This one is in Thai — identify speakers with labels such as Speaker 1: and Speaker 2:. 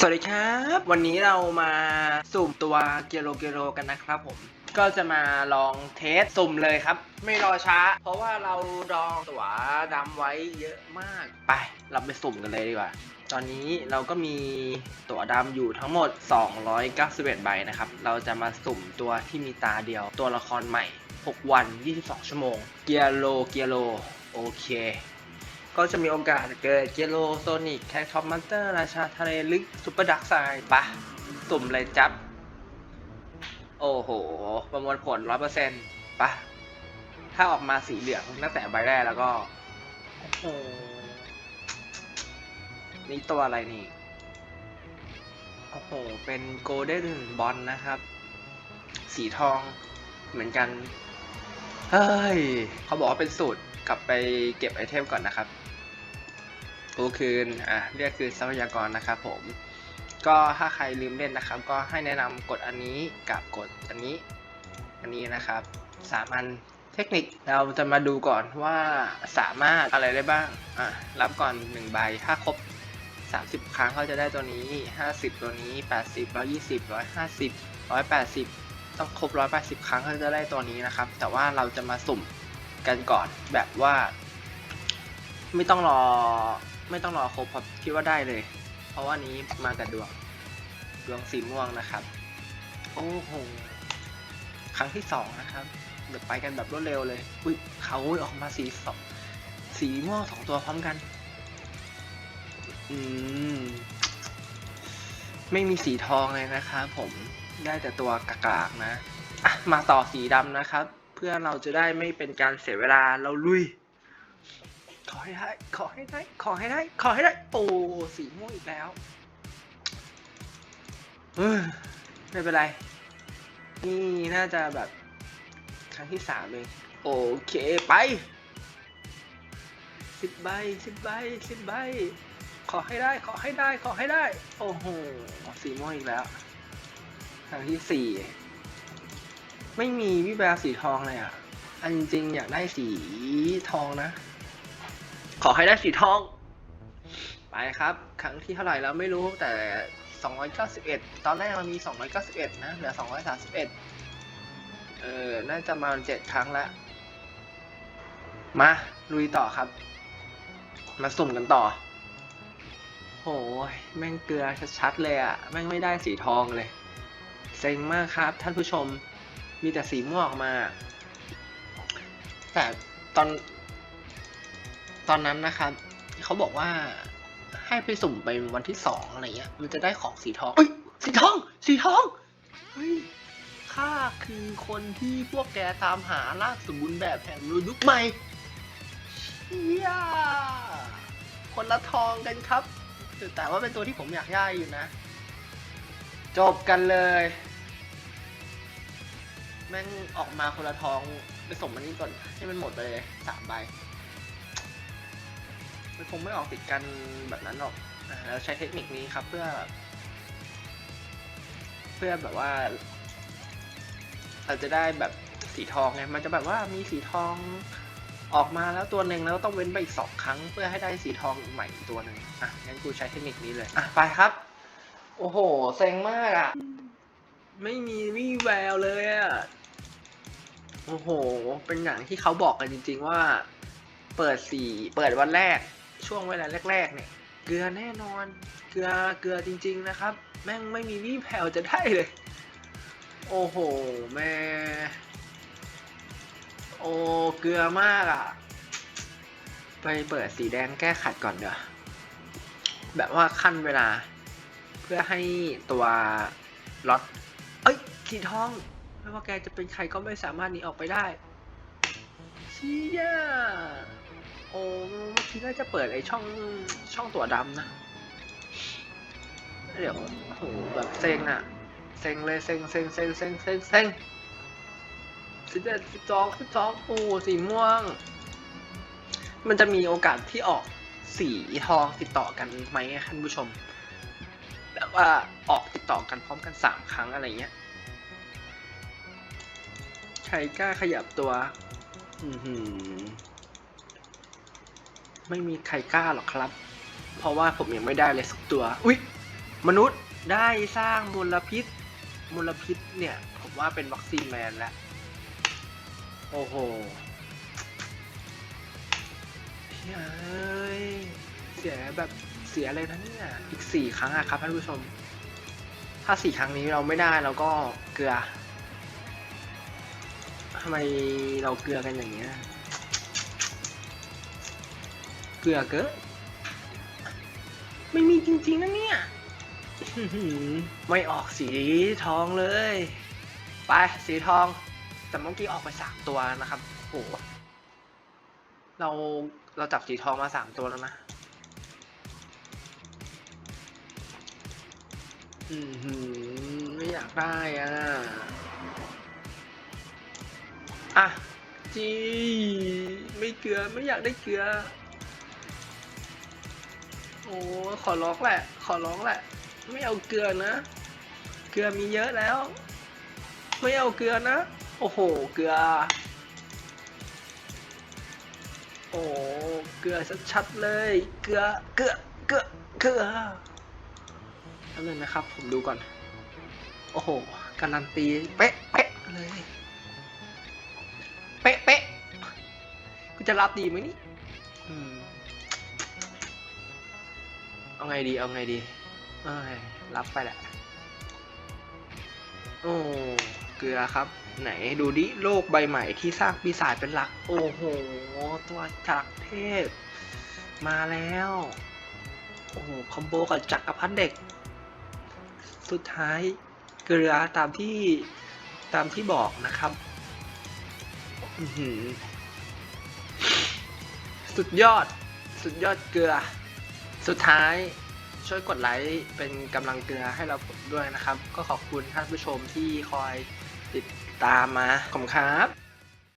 Speaker 1: สวัสดีครับ วันนี้เรามาสุ่มตัวเกโลเกโลกันนะครับผม ก็จะมาลองเทสสุ่มเลยครับ ไม่รอช้า เพราะว่าเราดองตัวดำไว้เยอะมากไป เราไปสุ่มกันเลยดีกว่า ตอนนี้เราก็มีตัวดำอยู่ทั้งหมด 291 ใบนะครับ เราจะมาสุ่มตัวที่มีตาเดียว ตัวละครใหม่ 6 วัน 22 ชั่วโมง เกียโลเกียโลโอเค ก็จะมีโอกาสเกิดเกโลโซนิกแคทคอมมันเตอร์ราชาทะเลลึกซุปเปอร์ดักไซด์ปะสุ่มเลยจับ โอ้โห ประมวลผล100%ปะถ้าออกมาสีเหลืองตั้งแต่ใบแรกแล้วก็ โอ้โห นี่ตัวอะไรนี่ โอ้โห เป็นโกลเด้นบอลนะครับ สีทองเหมือนกัน เฮ้ย เขาบอกว่าเป็นสูตร กลับไปเก็บไอเทมก่อนนะครับกูคืน อะ เรียกคืนทรัพยากรนะครับผม ก็ถ้าใครลืมเล่นนะครับ ก็ให้แนะนำกดอันนี้กับกดอันนี้ อันนี้นะครับสามอันเทคนิคเราจะมาดูก่อนว่าสามารถอะไรได้บ้าง อะ รับก่อน1ใบ ถ้าครบ 30 ครั้งก็จะได้ตัวนี้ 50 ตัวนี้ 80 120 150 180 ต้องครบ180ครั้งก็จะได้ตัวนี้นะครับ แต่ว่าเราจะมาสุ่มกันก่อนแบบว่า ไม่ต้องรอ ไม่ต้องรอครบครับคิดว่าได้เลย เพราะว่านี้มากับดวงดวงสีม่วงนะครับ โอ้โหครั้งที่สองนะครับเดี๋ยวไปกันแบบรวดเร็วเลยอุ้ยเขาออกมาสีสองสีม่วงสองตัวพร้อมกัน อืม ไม่มีสีทองเลยนะครับผม ได้แต่ตัวกากากๆนะะมาต่อสีดำนะครับ เพื่อเราจะได้ไม่เป็นการเสียเวลาเราลุย ขอให้ได้ ขอให้ได้ ขอให้ได้ ขอให้ได้ โอ้ สีม่วงอีกแล้วเออไม่เป็นไร นี่น่าจะแบบครั้งที่สามเองโอเคไปสิบใบสิบใบสิบใบ ขอให้ได้ ขอให้ได้ ขอให้ได้ โอ้โห สีม่วงอีกแล้ว ครั้งที่สี่ไม่มีวิแววสีทองเลยอะ อันจริงๆอยากได้สีทองนะ ขอให้ได้สีทอง ไปครับ ครั้งที่เท่าไหร่แล้วไม่รู้แต่ 291 ตอนแรกมันมี 291 นะ เหลือ 231 เออ น่าจะมาเจ็ดครั้งแล้วมา ลุยต่อครับ มาสุ่มกันต่อโอ้ยแม่งเกลือชัดๆเลยอะ่ะ แม่งไม่ได้สีทองเลย เซ็งมากครับ ท่านผู้ชมมีแต่สีม่วงออกมา แต่ตอนตอนนั้นนะครับเขาบอกว่าให้ไปสุ่มไปวันที่สองอะไรเงี้ย มันจะได้ของสีทองเอ้ยสีทอง สีทองเฮ้ยข้าคือคนที่พวกแกตามหาลากสมบูรณ์แบบแห่งยุคใหม่เชี่ยคนละทองกันครับ แต่ว่าเป็นตัวที่ผมอยากได้อยู่นะ จบกันเลย แม่งออกมาคนละทองไปส่งมันนี้ก่อนให้มันหมดไปเลยสามใบมันคงไม่ออกติดกันแบบนั้นหรอกอ่าแล้วใช้เทคนิคนี้ครับเพื่อ เพื่อแบบว่า เราจะได้แบบสีทองไงมันจะแบบว่ามีสีทองออกมาแล้วตัวหนึ่งแล้วต้องเว้นไปอีกสองครั้ง เพื่อให้ได้สีทองใหม่อีกตัวหนึ่งอะงั้นกูใช้เทคนิคนี้เลยอะไปครับ โอ้โหเซ็งมากอะ ไม่มีวี่แววเลยอะ โอ้โห เป็นอย่างที่เขาบอกกันจริง ๆ ว่า เปิดสี่เปิดวันแรก ช่วงเวลาแรก ๆ เนี่ย เกลือแน่นอน เกลือเกลือจริง ๆ นะครับ แม่งไม่มีวี่แผ่วจะได้เลย โอ้โห แม่ โอ้เกลือมากอะ ไปเปิดสีแดงแก้ขัดก่อนเดี๋ยวแบบว่าขั้นเวลา เพื่อให้ตัวล็อต เอ้ย สีทอง ไม่ว่าแกจะเป็นใครก็ไม่สามารถหนีออกไปได้เชี่ยโอ้เมื่อกี้น่าจะเปิดไอช่องช่องตัวดำนะ เดี๋ยวโอ้โหแบบเซ็งอะเซ็งเลยเซ็งเซ็งเซ็งเซ็งเซ็งเซ็งสิบเอ็ดสิบสองสิบสองโอ้สีม่วง มันจะมีโอกาสที่ออกสีทองติดต่อกันไหมท่านผู้ชม แบบว่าออกติดต่อกันพร้อมกันสามครั้งอะไรเงี้ย ใครกล้าขยับตัว อือหือ ไม่มีใครกล้าหรอกครับ เพราะว่าผมยังไม่ได้เลยสักตัว อุ๊ย มนุษย์ได้สร้างมลพิษ มลพิษเนี่ย ผมว่าเป็นวัคซีนแมนแล้ว โอ้โหเฮ้ย เสียแบบเสียเลยนะเนี่ย อีกสี่ครั้งอะครับท่านผู้ชม ถ้าสี่ครั้งนี้เราไม่ได้เราก็เกลือำไมเราเกลือกันอย่างเงี้ย เกลือเกินไม่มีจริงๆนะเนี่ยอื้อหือไม่ออกสีทองเลย ไปสีทอง แต่เมื่อกี้ออกไปสามตัวนะครับโหเราเราจับสีทองมาสามตัวแล้วนะอือหือไม่อยากได้อะ อะจีไม่เกลือไม่อยากได้เกลือ โอ้ขอร้องแหละ ขอร้องแหละ ไม่เอาเกลือนะ เกลือมีเยอะแล้ว ไม่เอาเกลือนะ โอ้โห เกลือ โอ้เกลือชัดๆเลย เกลือ เกลือ เกลือ เกลือแป๊บนึงนะครับ ผมดูก่อน โอ้โห การันตี เป๊ะเป๊ะเลย จะรับดีไหมนี่อืมเอาไงดี เอาไงดีเอ้ยรับไปแหละ โอ้ เกลือครับ ไหนดูดิ โลกใบใหม่ที่สร้างปีศาจเป็นหลัก โอ้โห ตัวจักรเทพ มาแล้ว โอ้โห คอมโบกับจักรพันเด็ก สุดท้ายเกลือตามที่ตามที่บอกนะครับ อือหือ สุดยอด สุดยอดเกลือ สุดท้ายช่วยกดไลค์เป็นกำลังเกลือให้เราด้วยนะครับ ก็ขอบคุณท่านผู้ชมที่คอยติดตามมาขอบคุณครับ